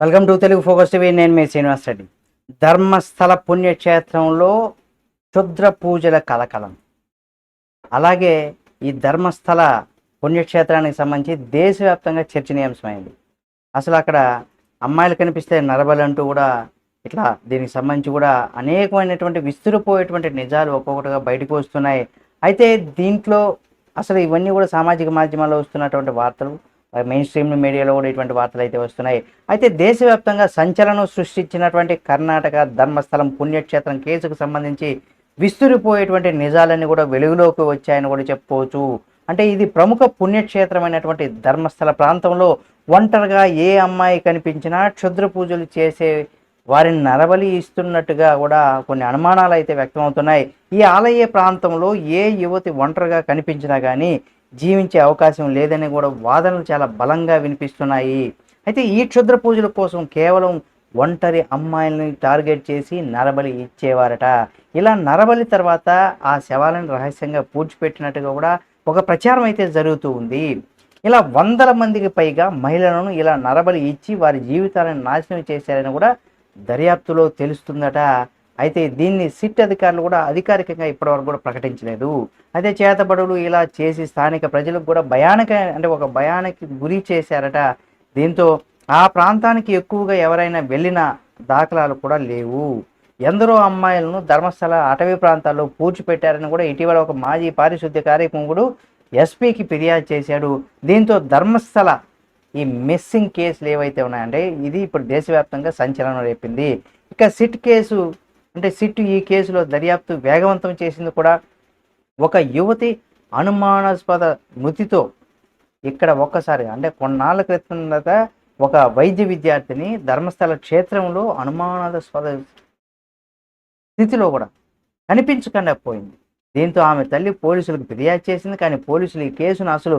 Welcome to Telugu focus TV. నేను మీ శ్రీనివాస్ రెడ్డి. ధర్మస్థల పుణ్యక్షేత్రంలో క్షుద్ర పూజల కలకలం. అలాగే ఈ ధర్మస్థల పుణ్యక్షేత్రానికి సంబంధించి దేశవ్యాప్తంగా చర్చనీయాంశమైంది. అసలు అక్కడ అమ్మాయిలు కనిపిస్తే నరబలి అంటూ కూడా ఇట్లా దీనికి సంబంధించి కూడా అనేకమైనటువంటి విస్తురిపోయేటువంటి నిజాలు ఒక్కొక్కటిగా బయటకు వస్తున్నాయి. అయితే దీంట్లో అసలు ఇవన్నీ కూడా సామాజిక మాధ్యమాల్లో వస్తున్నటువంటి వార్తలు మెయిన్ స్ట్రీమ్ మీడియాలో కూడా ఇటువంటి వార్తలు అయితే వస్తున్నాయి. అయితే దేశవ్యాప్తంగా సంచలనం సృష్టించినటువంటి కర్ణాటక ధర్మస్థలం పుణ్యక్షేత్రం కేసుకు సంబంధించి విస్తురిపోయేటువంటి నిజాలన్నీ కూడా వెలుగులోకి వచ్చాయని కూడా చెప్పుకోవచ్చు. అంటే ఇది ప్రముఖ పుణ్యక్షేత్రమైనటువంటి ధర్మస్థల ప్రాంతంలో ఒంటరిగా ఏ అమ్మాయి కనిపించినా క్షుద్ర పూజలు చేసే వారిని నరబలి ఇస్తున్నట్టుగా కూడా కొన్ని అనుమానాలు అయితే వ్యక్తమవుతున్నాయి. ఈ ఆలయ ప్రాంతంలో ఏ యువతి ఒంటరిగా కనిపించినా కానీ జీవించే అవకాశం లేదని కూడా వాదనలు చాలా బలంగా వినిపిస్తున్నాయి. అయితే ఈ క్షుద్ర పూజల కోసం కేవలం ఒంటరి అమ్మాయిల్ని టార్గెట్ చేసి నరబలి ఇచ్చేవారట. ఇలా నరబలి తర్వాత ఆ శవాలను రహస్యంగా పూడ్చిపెట్టినట్టుగా కూడా ఒక ప్రచారం అయితే జరుగుతూ ఉంది. ఇలా వందల మందికి పైగా మహిళలను ఇలా నరబలి ఇచ్చి వారి జీవితాలను నాశనం చేశారని కూడా దర్యాప్తులో తెలుస్తుందట. అయితే దీన్ని సిట్ అధికారులు కూడా అధికారికంగా ఇప్పటివరకు కూడా ప్రకటించలేదు. అయితే చేతబడులు ఇలా చేసి స్థానిక ప్రజలకు కూడా భయానక అంటే ఒక భయానికి గురి చేశారట. దీంతో ఆ ప్రాంతానికి ఎక్కువగా ఎవరైనా వెళ్ళిన దాఖలాలు కూడా లేవు. ఎందరో అమ్మాయిలను ధర్మస్థల అటవీ ప్రాంతాల్లో పూడ్చిపెట్టారని కూడా ఇటీవల ఒక మాజీ పారిశుద్ధ్య కార్యక్రముడు ఎస్పీకి ఫిర్యాదు చేశాడు. దీంతో ధర్మస్థల ఈ మిస్సింగ్ కేసులు ఏవైతే ఉన్నాయంటే ఇది ఇప్పుడు దేశవ్యాప్తంగా సంచలనం రేపింది. ఇక సిట్ కేసు అంటే సిట్ ఈ కేసులో దర్యాప్తు వేగవంతం చేసింది కూడా ఒక యువతి అనుమానాస్పద మృతితో ఇక్కడ ఒక్కసారి అంటే కొన్నాళ్ళ క్రితం ఒక వైద్య విద్యార్థిని ధర్మస్థల క్షేత్రంలో అనుమానాస్పద స్థితిలో కూడా కనిపించకుండా పోయింది. దీంతో ఆమె తల్లి పోలీసులకు ఫిర్యాదు చేసింది కానీ పోలీసులు ఈ కేసును అసలు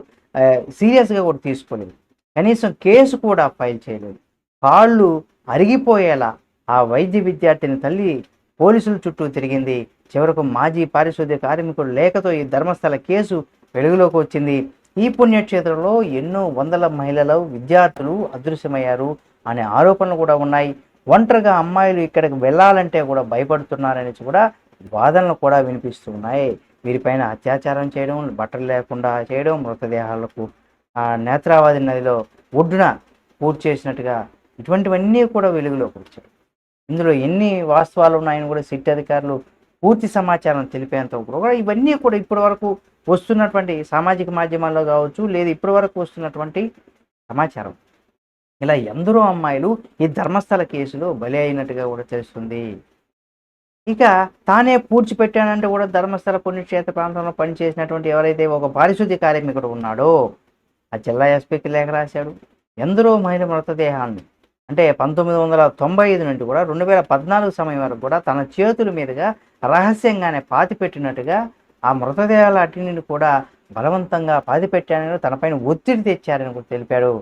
సీరియస్గా కూడా తీసుకోలేదు. కనీసం కేసు కూడా ఫైల్ చేయలేదు. కాళ్ళు అరిగిపోయేలా ఆ వైద్య విద్యార్థిని తల్లి పోలీసుల చుట్టూ తిరిగింది. చివరకు మాజీ పారిశుద్ధ్య కార్మికుడు లేఖతో ఈ ధర్మస్థల కేసు వెలుగులోకి వచ్చింది. ఈ పుణ్యక్షేత్రంలో ఎన్నో వందల మహిళలు విద్యార్థులు అదృశ్యమయ్యారు అనే ఆరోపణలు కూడా ఉన్నాయి. ఒంటరిగా అమ్మాయిలు ఇక్కడికి వెళ్ళాలంటే కూడా భయపడుతున్నారని కూడా వాదనలు కూడా వినిపిస్తున్నాయి. వీరిపైన అత్యాచారం చేయడం బట్టలు లేకుండా చేయడం మృతదేహాలకు నేత్రావాది నేత్రావతి నదిలో ఒడ్డున పూర్తి చేసినట్టుగా ఇటువంటివన్నీ కూడా వెలుగులోకి వచ్చాయి. ఇందులో ఎన్ని వాస్తవాలు ఉన్నాయని కూడా సిట్ అధికారులు పూర్తి సమాచారం తెలిపేంత కూడా ఇవన్నీ కూడా ఇప్పటి వరకు వస్తున్నటువంటి సామాజిక మాధ్యమాల్లో కావచ్చు లేదా ఇప్పటి వరకు వస్తున్నటువంటి సమాచారం. ఇలా ఎందరో అమ్మాయిలు ఈ ధర్మస్థల కేసులో బలి అయినట్టుగా కూడా తెలుస్తుంది. ఇక తానే పూడ్చిపెట్టానంటే కూడా ధర్మస్థల పుణ్యక్షేత్ర ప్రాంతంలో పనిచేసినటువంటి ఎవరైతే ఒక పారిశుద్ధ్య కార్మికుడు ఉన్నాడో ఆ జిల్లా ఎస్పీకి లేఖ రాశాడు. ఎందరో మహిళ మృతదేహాన్ని అంటే పంతొమ్మిది వందల తొంభై ఐదు నుండి కూడా రెండు వేల పద్నాలుగు సమయం వరకు కూడా తన చేతుల మీదుగా రహస్యంగానే పాతిపెట్టినట్టుగా ఆ మృతదేహాల అటిని కూడా బలవంతంగా పాతిపెట్టానని తనపైన ఒత్తిడి తెచ్చారని కూడా తెలిపాడు.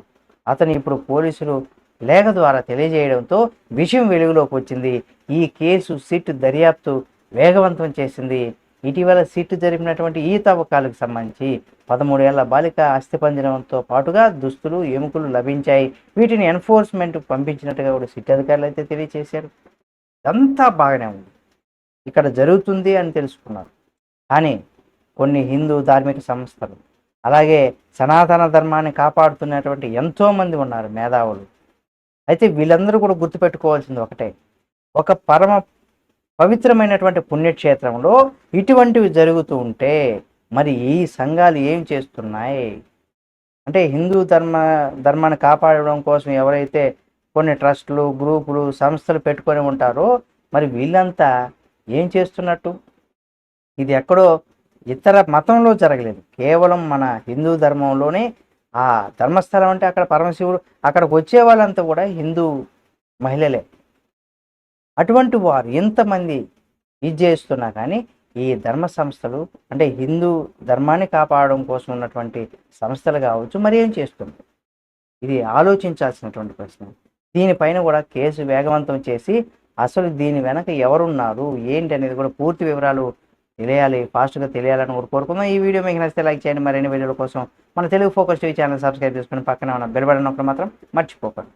అతను ఇప్పుడు పోలీసులు లేఖ ద్వారా తెలియజేయడంతో విషయం వెలుగులోకి వచ్చింది. ఈ కేసు సిట్ దర్యాప్తు వేగవంతం చేసింది. ఇటీవల సిట్ జరిపినటువంటి ఈ తవ్వకాలకు సంబంధించి పదమూడేళ్ళ బాలిక అస్థిపంజరంతో పాటుగా దుస్తులు ఎముకలు లభించాయి. వీటిని ఎన్ఫోర్స్మెంట్ పంపించినట్టుగా కూడా సిట్ అధికారులు అయితే తెలియజేశారు. ఇదంతా బాగానే ఉంది. ఇక్కడ జరుగుతుంది అని తెలుసుకున్నారు. కానీ కొన్ని హిందూ ధార్మిక సంస్థలు అలాగే సనాతన ధర్మాన్ని కాపాడుతున్నటువంటి ఎంతోమంది ఉన్నారు మేధావులు. అయితే వీళ్ళందరూ కూడా గుర్తుపెట్టుకోవాల్సింది ఒకటే. ఒక పరమ పవిత్రమైనటువంటి పుణ్యక్షేత్రంలో ఇటువంటివి జరుగుతూ ఉంటే మరి ఈ సంఘాలు ఏం చేస్తున్నాయి? అంటే హిందూ ధర్మ ధర్మాన్ని కాపాడడం కోసం ఎవరైతే కొన్ని ట్రస్టులు గ్రూపులు సంస్థలు పెట్టుకొని ఉంటారో మరి వీళ్ళంతా ఏం చేస్తున్నట్టు? ఇది ఎక్కడో ఇతర మతంలో జరగలేదు. కేవలం మన హిందూ ధర్మంలోనే ఆ ధర్మస్థలం అంటే అక్కడ పరమశివుడు అక్కడికి వచ్చే వాళ్ళంతా కూడా హిందూ మహిళలే. అటువంటి వారు ఎంతమంది ఇది చేస్తున్నా కానీ ఈ ధర్మ సంస్థలు అంటే హిందూ ధర్మాన్ని కాపాడడం కోసం ఉన్నటువంటి సంస్థలు కావచ్చు మరి ఏం చేస్తుంది? ఇది ఆలోచించాల్సినటువంటి ప్రశ్న. దీనిపైన కూడా కేసు వేగవంతం చేసి అసలు దీని వెనక ఎవరున్నారు? ఏంటి అనేది కూడా పూర్తి వివరాలు తెలియాలి ఫాస్ట్గా తెలియాలని కూడా కోరుకుందాం. ఈ వీడియో మీకు నచ్చితే లైక్ చేయండి. మరిన్ని వీడియోల కోసం మన Telugu focus TV channel subscribe చేసుకుని పక్కన ఉన్న బెల్ బటన్ ఒకటి మాత్రం మర్చిపోకండి.